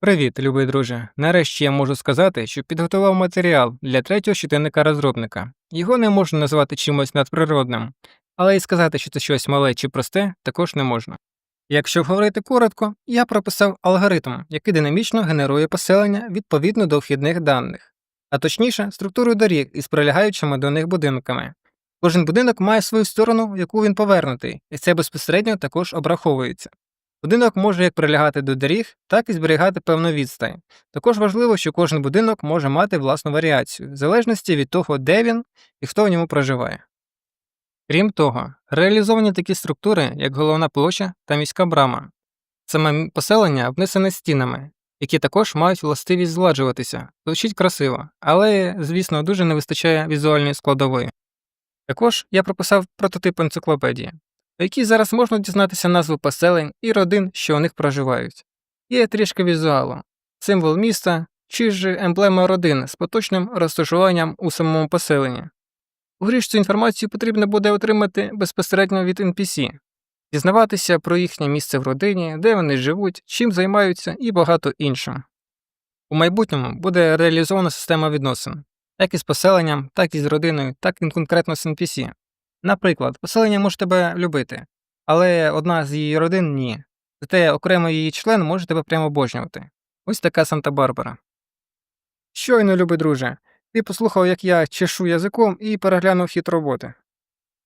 Привіт, любий друже. Нарешті я можу сказати, що підготував матеріал для третього щоденника розробника. Його не можна назвати чимось надприродним, але й сказати, що це щось мале чи просте, також не можна. Якщо говорити коротко, я прописав алгоритм, який динамічно генерує поселення відповідно до вхідних даних, а точніше, структуру доріг із прилягаючими до них будинками. Кожен будинок має свою сторону, в яку він повернутий, і це безпосередньо також обраховується. Будинок може як прилягати до доріг, так і зберігати певну відстань. Також важливо, що кожен будинок може мати власну варіацію, в залежності від того, де він і хто в ньому проживає. Крім того, реалізовані такі структури, як головна площа та міська брама. Саме поселення обнесене стінами, які також мають властивість згладжуватися, звучить красиво, але, звісно, дуже не вистачає візуальної складової. Також я прописав прототип енциклопедії, у якій зараз можна дізнатися назви поселень і родин, що у них проживають. Є трішки візуалу, символ міста чи ж емблема родин з поточним розташуванням у самому поселенні. У грі ж цю інформацію потрібно буде отримати безпосередньо від NPC, дізнаватися про їхнє місце в родині, де вони живуть, чим займаються і багато іншого. У майбутньому буде реалізована система відносин, як із поселенням, так і з родиною, так і конкретно з NPC. Наприклад, поселення може тебе любити, але одна з її родин ні. Зате окремо її член може тебе прямо обожнювати. Ось така Санта-Барбара. Щойно, любий друже, ти послухав, як я чешу язиком і переглянув хід роботи.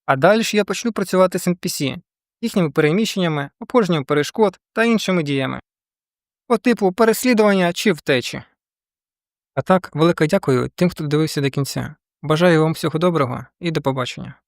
А далі я почну працювати з NPC, їхніми переміщеннями, обходженням перешкод та іншими діями. По типу переслідування чи втечі. А так, велике дякую тим, хто дивився до кінця. Бажаю вам всього доброго і до побачення.